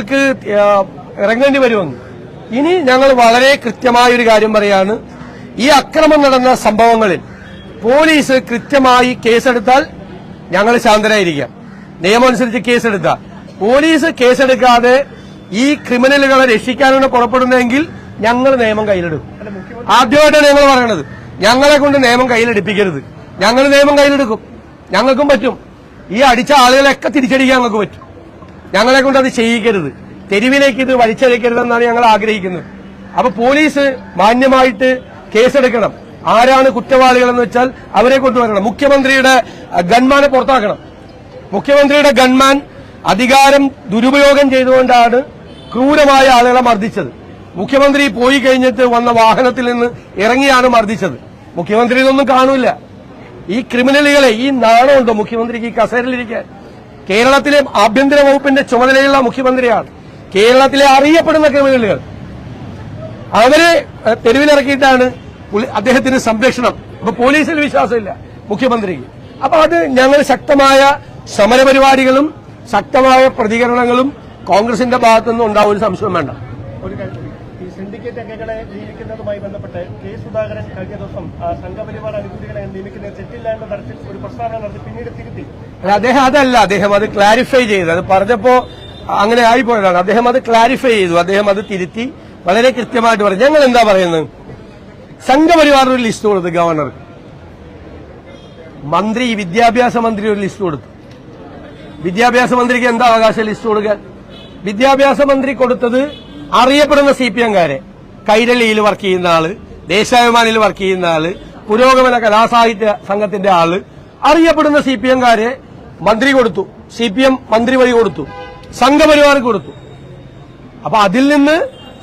ഞങ്ങൾക്ക് ഇറങ്ങേണ്ടി വരുമെന്ന്. ഇനി ഞങ്ങൾ വളരെ കൃത്യമായ ഒരു കാര്യം പറയാണ്. ഈ അക്രമം നടന്ന സംഭവങ്ങളിൽ പോലീസ് കൃത്യമായി കേസെടുത്താൽ ഞങ്ങൾ ശാന്തരായിരിക്കാം. നിയമമനുസരിച്ച് കേസെടുത്താൽ. പോലീസ് കേസെടുക്കാതെ ഈ ക്രിമിനലുകളെ രക്ഷിക്കാനാണ് പുറപ്പെടുന്നതെങ്കിൽ ഞങ്ങൾ നിയമം കയ്യിലെടുക്കും ആദ്യമായിട്ടാണ് ഞങ്ങൾ പറയണത്. ഞങ്ങളെ കൊണ്ട് നിയമം കയ്യിലെടുപ്പിക്കരുത്. ഞങ്ങൾ നിയമം കയ്യിലെടുക്കും. ഞങ്ങൾക്കും പറ്റും. ഈ അടിച്ച ആളുകളെയൊക്കെ തിരിച്ചടിക്കാൻ ഞങ്ങൾക്ക് പറ്റും. ഞങ്ങളെ കൊണ്ട് അത് ചെയ്യിക്കരുത്. തെരുവിലേക്ക് ഇത് വലിച്ചഴക്കരുതെന്നാണ് ഞങ്ങൾ ആഗ്രഹിക്കുന്നത്. അപ്പൊ പോലീസ് മാന്യമായിട്ട് കേസെടുക്കണം. ആരാണ് കുറ്റവാളികളെന്ന് വെച്ചാൽ അവരെ കൊണ്ടുവരണം. മുഖ്യമന്ത്രിയുടെ ഗൺമാനെ പുറത്താക്കണം. മുഖ്യമന്ത്രിയുടെ ഗൺമാൻ അധികാരം ദുരുപയോഗം ചെയ്തുകൊണ്ടാണ് ക്രൂരമായ ആളുകളെ മർദ്ദിച്ചത്. മുഖ്യമന്ത്രി പോയി കഴിഞ്ഞിട്ട് വന്ന വാഹനത്തിൽ നിന്ന് ഇറങ്ങിയാണ് മർദ്ദിച്ചത്. മുഖ്യമന്ത്രി ഇതൊന്നും കാണൂല. ഈ ക്രിമിനലുകളെ ഈ നാണമുണ്ടോ മുഖ്യമന്ത്രിക്ക് ഈ കസേരയിലിരിക്കാൻ? കേരളത്തിലെ ആഭ്യന്തര വകുപ്പിന്റെ ചുമതലയുള്ള മുഖ്യമന്ത്രിയാണ്. കേരളത്തിലെ അറിയപ്പെടുന്ന ക്രിമിനലുകൾ. അവരെ തെരുവിലിറക്കിയിട്ടാണ് അദ്ദേഹത്തിന് സംരക്ഷണം. അപ്പൊ പോലീസിൽ വിശ്വാസമില്ല മുഖ്യമന്ത്രിക്ക്. അപ്പൊ അത് ഞങ്ങൾ ശക്തമായ സമരപരിപാടികളും ശക്തമായ പ്രതികരണങ്ങളും കോൺഗ്രസിന്റെ ഭാഗത്തുനിന്ന് ഉണ്ടാവും ഒരു സംശയം വേണ്ട. സിൻഡിക്കേറ്റ് അംഗങ്ങളെ നിയമിക്കുന്നതുമായി ബന്ധപ്പെട്ട് കെ സുധാകരൻ കഴിഞ്ഞ ദിവസം സംഘപരിവാർ അനുകൂലികളെ നിയമിക്കുന്ന തെറ്റില്ല എന്ന തരത്തിൽ ഒരു പ്രസ്താവന നടത്തി പിന്നീട് തിരുത്തി. അദ്ദേഹം അതല്ല അദ്ദേഹം അത് ക്ലാരിഫൈ ചെയ്തു. അത് പറഞ്ഞപ്പോ അങ്ങനെ ആയിപ്പോയതാണ്. അദ്ദേഹം അത് ക്ലാരിഫൈ ചെയ്തു. അദ്ദേഹം അത് തിരുത്തി. വളരെ കൃത്യമായിട്ട് പറഞ്ഞു. ഞങ്ങൾ എന്താ പറയുന്നത്? സംഘപരിവാർ ഒരു ലിസ്റ്റ് കൊടുത്തു ഗവർണർ മന്ത്രി വിദ്യാഭ്യാസ മന്ത്രി ഒരു ലിസ്റ്റ് കൊടുത്തു. വിദ്യാഭ്യാസ മന്ത്രിക്ക് എന്താ അവകാശം ലിസ്റ്റ് കൊടുക്കാൻ? വിദ്യാഭ്യാസ മന്ത്രി കൊടുത്തത് അറിയപ്പെടുന്ന സി പി എംകാരെ കൈരളിയിൽ വർക്ക് ചെയ്യുന്ന ആൾ ദേശാഭിമാനിയിൽ വർക്ക് ചെയ്യുന്ന ആൾ പുരോഗമന കലാസാഹിത്യ സംഘത്തിന്റെ ആൾ അറിയപ്പെടുന്ന സി പി എംകാരെ മന്ത്രി കൊടുത്തു സി പി എം മന്ത്രി വഴി കൊടുത്തു സംഘപരിവാർ കൊടുത്തു. അപ്പൊ അതിൽ നിന്ന്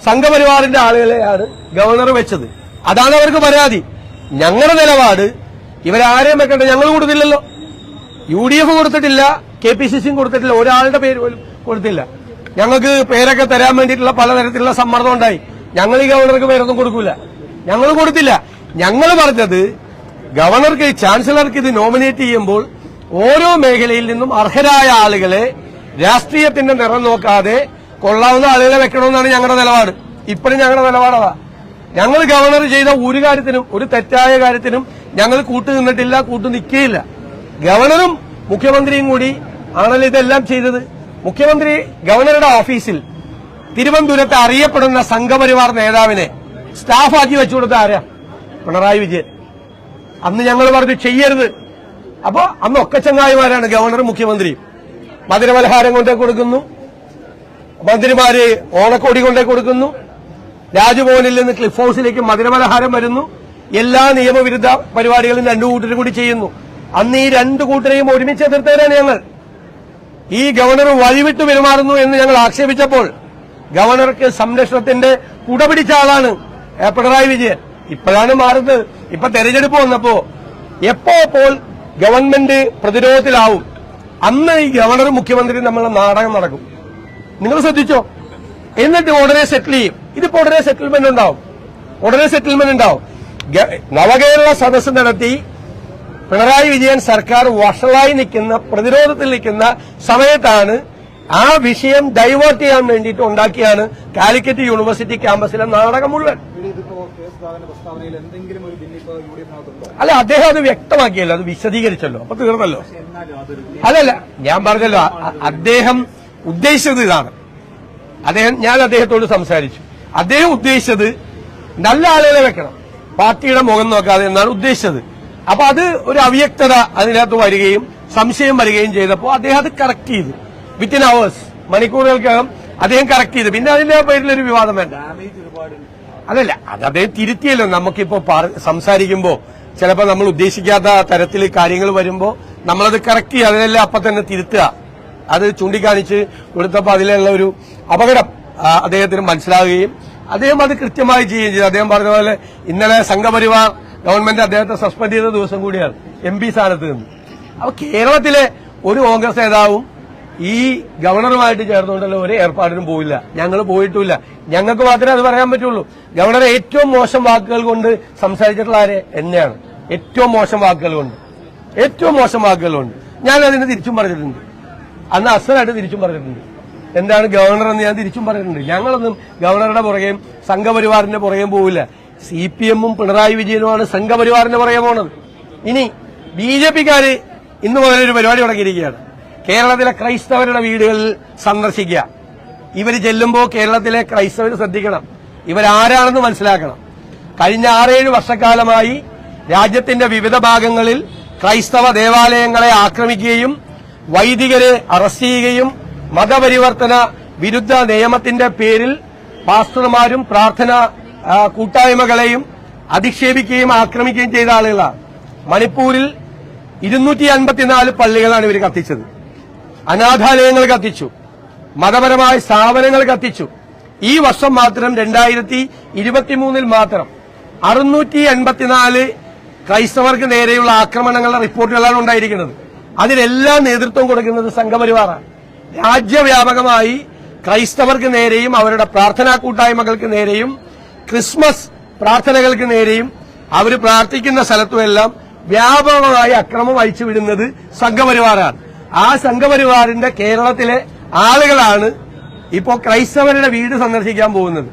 സംഘപരിവാറിന്റെ ആളുകളെയാണ് ഗവർണർ വെച്ചത്. അതാണ് അവർക്ക് പരാതി. ഞങ്ങളുടെ നിലപാട് ഇവരാരെയും വെക്കട്ടെ ഞങ്ങൾ കൊടുത്തില്ലല്ലോ. യു ഡി എഫ് കൊടുത്തിട്ടില്ല കെ പി സി സിയും കൊടുത്തിട്ടില്ല ഒരാളുടെ പേര് പോലും കൊടുത്തില്ല. ഞങ്ങൾക്ക് പേരൊക്കെ തരാൻ വേണ്ടിയിട്ടുള്ള പലതരത്തിലുള്ള സമ്മർദ്ദം ഉണ്ടായി. ഞങ്ങൾ ഈ ഗവർണർക്ക് പേരൊന്നും കൊടുക്കൂല. ഞങ്ങൾ കൊടുത്തില്ല. ഞങ്ങൾ പറഞ്ഞത് ഗവർണർക്ക് ചാൻസലർക്ക് ഇത് നോമിനേറ്റ് ചെയ്യുമ്പോൾ ഓരോ മേഖലയിൽ നിന്നും അർഹരായ ആളുകളെ രാഷ്ട്രീയത്തിന്റെ നിറം നോക്കാതെ കൊള്ളാവുന്ന ആളുകളെ വെക്കണമെന്നാണ് ഞങ്ങളുടെ നിലപാട്. ഇപ്പോഴും ഞങ്ങളുടെ നിലപാടതാ. ഞങ്ങൾ ഗവർണർ ചെയ്ത ഒരു കാര്യത്തിനും ഒരു തെറ്റായ കാര്യത്തിനും ഞങ്ങൾ കൂട്ടു നിന്നിട്ടില്ല കൂട്ടു നിൽക്കുകയില്ല ഗവർണറും മുഖ്യമന്ത്രിയും കൂടി ആണല്ലോ ഇതെല്ലാം ചെയ്തത്. മുഖ്യമന്ത്രി ഗവർണറുടെ ഓഫീസിൽ തിരുവനന്തപുരത്ത് അറിയപ്പെടുന്ന സംഘപരിവാർ നേതാവിനെ സ്റ്റാഫാക്കി വെച്ചു കൊടുത്ത ആരാ? പിണറായി വിജയൻ. അന്ന് ഞങ്ങൾ പറഞ്ഞു ചെയ്യരുത്. അപ്പോ അന്ന് ഒക്കെ ചങ്ങായിമാരാണ് ഗവർണർ മുഖ്യമന്ത്രിയും. മധുരപലഹാരം കൊണ്ടേ കൊടുക്കുന്നു. മന്ത്രിമാര് ഓണക്കോടി കൊണ്ടേ കൊടുക്കുന്നു. രാജ്ഭവനിൽ നിന്ന് ക്ലിഫ് ഹൌസിലേക്ക് മധുരപലഹാരം വരുന്നു. എല്ലാ നിയമവിരുദ്ധ പരിപാടികളും രണ്ടു കൂട്ടരും കൂടി ചെയ്യുന്നു. അന്ന് ഈ രണ്ടു കൂട്ടരെയും ഒരുമിച്ച് എതിർത്തവരാണ് ഞങ്ങൾ. ഈ ഗവർണർ വഴിവിട്ട് പെരുമാറുന്നു എന്ന് ഞങ്ങൾ ആക്ഷേപിച്ചപ്പോൾ ഗവർണർക്ക് സംരക്ഷണത്തിന്റെ കുട പിടിച്ച ആളാണ് പിണറായി വിജയൻ. ഇപ്പോഴാണ് മാറുന്നത്. ഇപ്പൊ തെരഞ്ഞെടുപ്പ് വന്നപ്പോ എപ്പോ ഇപ്പോൾ ഗവൺമെന്റ് പ്രതിരോധത്തിലാവും. അന്ന് ഈ ഗവർണർ മുഖ്യമന്ത്രി നമ്മളെ നാടകം നടക്കും. നിങ്ങൾ ശ്രദ്ധിച്ചോ? എന്നിട്ട് ഉടനെ സെറ്റിൽ ചെയ്യും. ഇതിപ്പോ ഉടനെ സെറ്റിൽമെന്റ് ഉണ്ടാവും. ഉടനെ സെറ്റിൽമെന്റ് ഉണ്ടാവും. നവകേരള സദസ്സ് നടത്തി പിണറായി വിജയൻ സർക്കാർ വഷളായി നിൽക്കുന്ന പ്രതിരോധത്തിൽ നിൽക്കുന്ന സമയത്താണ് ആ വിഷയം ഡൈവേർട്ട് ചെയ്യാൻ വേണ്ടിയിട്ട് ഉണ്ടാക്കിയാണ് കാലിക്കറ്റ് യൂണിവേഴ്സിറ്റി ക്യാമ്പസിലെ നാടകം മുഴുവൻ. അല്ല അദ്ദേഹം അത് വ്യക്തമാക്കിയല്ലോ അത് വിശദീകരിച്ചല്ലോ അപ്പൊ തീർന്നല്ലോ. അല്ലല്ല ഞാൻ പറഞ്ഞല്ലോ അദ്ദേഹം ഉദ്ദേശിച്ചത് ഇതാണ്. അദ്ദേഹം ഞാൻ അദ്ദേഹത്തോട് സംസാരിച്ചു. അദ്ദേഹം ഉദ്ദേശിച്ചത് നല്ല ആളുകളെ വെക്കണം. പാർട്ടിയുടെ മുഖം നോക്കാതെ എന്നാണ് ഉദ്ദേശിച്ചത്. അപ്പൊ അത് ഒരു അവ്യക്തത അതിനകത്ത് വരികയും സംശയം വരികയും ചെയ്തപ്പോൾ അദ്ദേഹം അത് കറക്റ്റ് ചെയ്തു. വിത്തിൻ അവേഴ്സ് മണിക്കൂറുകൾക്കകം അദ്ദേഹം കറക്റ്റ് ചെയ്തു. പിന്നെ അതിന്റെ പേരിലൊരു വിവാദം വേണ്ട. അതല്ല അത് അദ്ദേഹം തിരുത്തിയല്ലോ. നമുക്കിപ്പോ പറ- സംസാരിക്കുമ്പോ ചിലപ്പോ നമ്മൾ ഉദ്ദേശിക്കാത്ത തരത്തിൽ കാര്യങ്ങൾ വരുമ്പോ നമ്മളത് കറക്റ്റ് ചെയ്യുക അതിനെല്ലാം അപ്പൊ തന്നെ തിരുത്തുക. അത് ചൂണ്ടിക്കാണിച്ച് കൊടുത്തപ്പോ അതിലുള്ള ഒരു അപകടം അദ്ദേഹത്തിന് മനസ്സിലാവുകയും അദ്ദേഹം അത് കൃത്യമായി ചെയ്യുകയും ചെയ്തു. അദ്ദേഹം പറഞ്ഞ പോലെ ഇന്നലെ സംഘപരിവാർ ഗവൺമെന്റ് അദ്ദേഹത്തെ സസ്പെൻഡ് ചെയ്ത ദിവസം കൂടിയാണ് എം പി സ്ഥാനത്ത് നിന്ന്. അപ്പൊ കേരളത്തിലെ ഒരു കോൺഗ്രസ് നേതാവും ഈ ഗവർണറുമായിട്ട് ചേർന്നുകൊണ്ടുള്ള ഒരു ഏർപ്പാടിനും പോയില്ല ഞങ്ങൾ പോയിട്ടില്ല. ഞങ്ങൾക്ക് മാത്രമേ അത് പറയാൻ പറ്റുള്ളൂ. ഗവർണർ ഏറ്റവും മോശം വാക്കുകൾ കൊണ്ട് സംസാരിച്ചിട്ടുള്ള ആര്? എന്നെയാണ്. ഏറ്റവും മോശം വാക്കുകൾ കൊണ്ട്. ഏറ്റവും മോശം വാക്കുകൾ കൊണ്ട്. ഞാൻ അതിന് തിരിച്ചും പറഞ്ഞിട്ടുണ്ട്. അന്ന് അസനായിട്ട് തിരിച്ചും പറഞ്ഞിട്ടുണ്ട്. എന്താണ് ഗവർണർ എന്ന് ഞാൻ തിരിച്ചും പറഞ്ഞിട്ടുണ്ട്. ഞങ്ങളൊന്നും ഗവർണറുടെ പുറകെയും സംഘപരിവാറിന്റെ പുറകെയും പോവില്ല. സി പി എമ്മും പിണറായി വിജയനുമാണ് സംഘപരിവാറിന്റെ പുറകെ പോണത്. ഇനി ബി ജെ പിക്കാര് ഇന്ന് മുതൽ ഒരു പരിപാടി തുടങ്ങിയിരിക്കുകയാണ്. കേരളത്തിലെ ക്രൈസ്തവരുടെ വീടുകളിൽ സന്ദർശിക്കുക. ഇവർ ചെല്ലുമ്പോൾ കേരളത്തിലെ ക്രൈസ്തവർ ശ്രദ്ധിക്കണം. ഇവരാരാണെന്ന് മനസ്സിലാക്കണം. കഴിഞ്ഞ ആറേഴ് വർഷക്കാലമായി രാജ്യത്തിന്റെ വിവിധ ഭാഗങ്ങളിൽ ക്രൈസ്തവ ദേവാലയങ്ങളെ ആക്രമിക്കുകയും വൈദികരെ അറസ്റ്റ് ചെയ്യുകയും മതപരിവർത്തന വിരുദ്ധ നിയമത്തിന്റെ പേരിൽ പാസ്റ്റർമാരും പ്രാർത്ഥന കൂട്ടായ്മകളെയും അധിക്ഷേപിക്കുകയും ആക്രമിക്കുകയും ചെയ്ത ആളുകളാണ് മണിപ്പൂരിൽ ഇരുന്നൂറ്റി അൻപത്തിനാല് പള്ളികളാണ് ഇവർ കത്തിച്ചത്. അനാഥാലയങ്ങൾ കത്തിച്ചു. മതപരമായ സ്ഥാപനങ്ങൾ കത്തിച്ചു. ഈ വർഷം മാത്രം രണ്ടായിരത്തി ഇരുപത്തിമൂന്നിൽ മാത്രം അറുന്നൂറ്റി എൺപത്തിനാല് ക്രൈസ്തവർക്ക് നേരെയുള്ള ആക്രമണങ്ങളുടെ റിപ്പോർട്ടുകളാണ് ഉണ്ടായിരിക്കുന്നത്. അതിനെല്ലാം നേതൃത്വം കൊടുക്കുന്നത് സംഘപരിവാറാണ്. രാജ്യവ്യാപകമായി ക്രൈസ്തവർക്ക് നേരെയും അവരുടെ പ്രാർത്ഥനാ കൂട്ടായ്മകൾക്ക് നേരെയും ക്രിസ്മസ് പ്രാർത്ഥനകൾക്ക് നേരെയും അവർ പ്രാർത്ഥിക്കുന്ന സ്ഥലത്തുമെല്ലാം വ്യാപകമായി അക്രമം അഴിച്ചുവിടുന്നത് സംഘപരിവാറാണ്. ആ സംഘപരിവാറിന്റെ കേരളത്തിലെ ആളുകളാണ് ഇപ്പോൾ ക്രൈസ്തവരുടെ വീട് സന്ദർശിക്കാൻ പോകുന്നത്.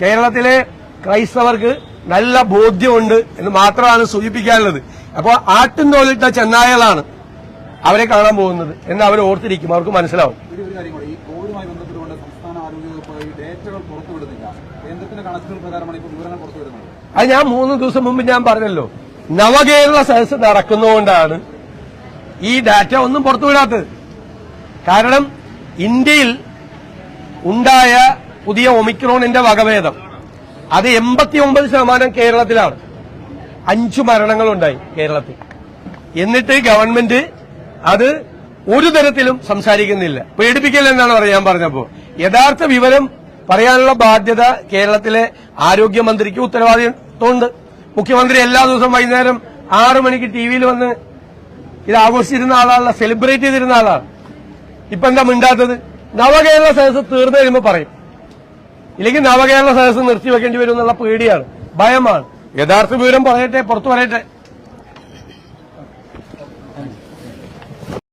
കേരളത്തിലെ ക്രൈസ്തവർക്ക് നല്ല ബോധ്യമുണ്ട് എന്ന് മാത്രമാണ് സൂചിപ്പിക്കാനുള്ളത്. അപ്പോൾ ആട്ടിൻതോലിട്ട ചെന്നായകളാണ് അവരെ കാണാൻ പോകുന്നത് എന്ന് അവർ ഓർത്തിരിക്കും അവർക്ക് മനസ്സിലാവും ഒരു ഒരു കാര്യം കൂടി ഈ കോവിഡുമായി ബന്ധപ്പെട്ടുകൊണ്ട് സംസ്ഥാന ആരോഗ്യ വകുപ്പ് അത് ഞാൻ മൂന്ന് ദിവസം മുമ്പ് ഞാൻ പറഞ്ഞല്ലോ. നവകേരള സദസ് നടക്കുന്നതുകൊണ്ടാണ് ഈ ഡാറ്റ ഒന്നും പുറത്തുവിടാത്തത്. കാരണം ഇന്ത്യയിൽ ഉണ്ടായ പുതിയ ഒമിക്രോണിന്റെ വകഭേദം. അത് എൺപത്തി ഒമ്പത് ശതമാനം കേരളത്തിലാണ്. അഞ്ചു മരണങ്ങളുണ്ടായി കേരളത്തിൽ. എന്നിട്ട് ഗവൺമെന്റ് അത് ഒരു തരത്തിലും സംസാരിക്കുന്നില്ല. പേടിപ്പിക്കൽ എന്നാണ് പറയാൻ പറഞ്ഞപ്പോ യഥാർത്ഥ വിവരം പറയാനുള്ള ബാധ്യത കേരളത്തിലെ ആരോഗ്യമന്ത്രിക്ക് ഉത്തരവാദിത്വമുണ്ട്. മുഖ്യമന്ത്രി എല്ലാ ദിവസവും വൈകുന്നേരം ആറു മണിക്ക് ടി വിയിൽ വന്ന് ഇത് ആഘോഷിച്ചിരുന്ന ആളാണല്ല സെലിബ്രേറ്റ് ചെയ്തിരുന്ന ആളാണ്. ഇപ്പൊ എന്താ മിണ്ടാത്തത്? നവകേരള സദസ് തീർന്നു കഴിയുമ്പോൾ പറയും. ഇല്ലെങ്കിൽ നവകേരള സദസ് നിർത്തിവെക്കേണ്ടി വരും എന്നുള്ള പേടിയാണ് ഭയമാണ്. യഥാർത്ഥ വിവരം പറയട്ടെ പുറത്തു പറയട്ടെ.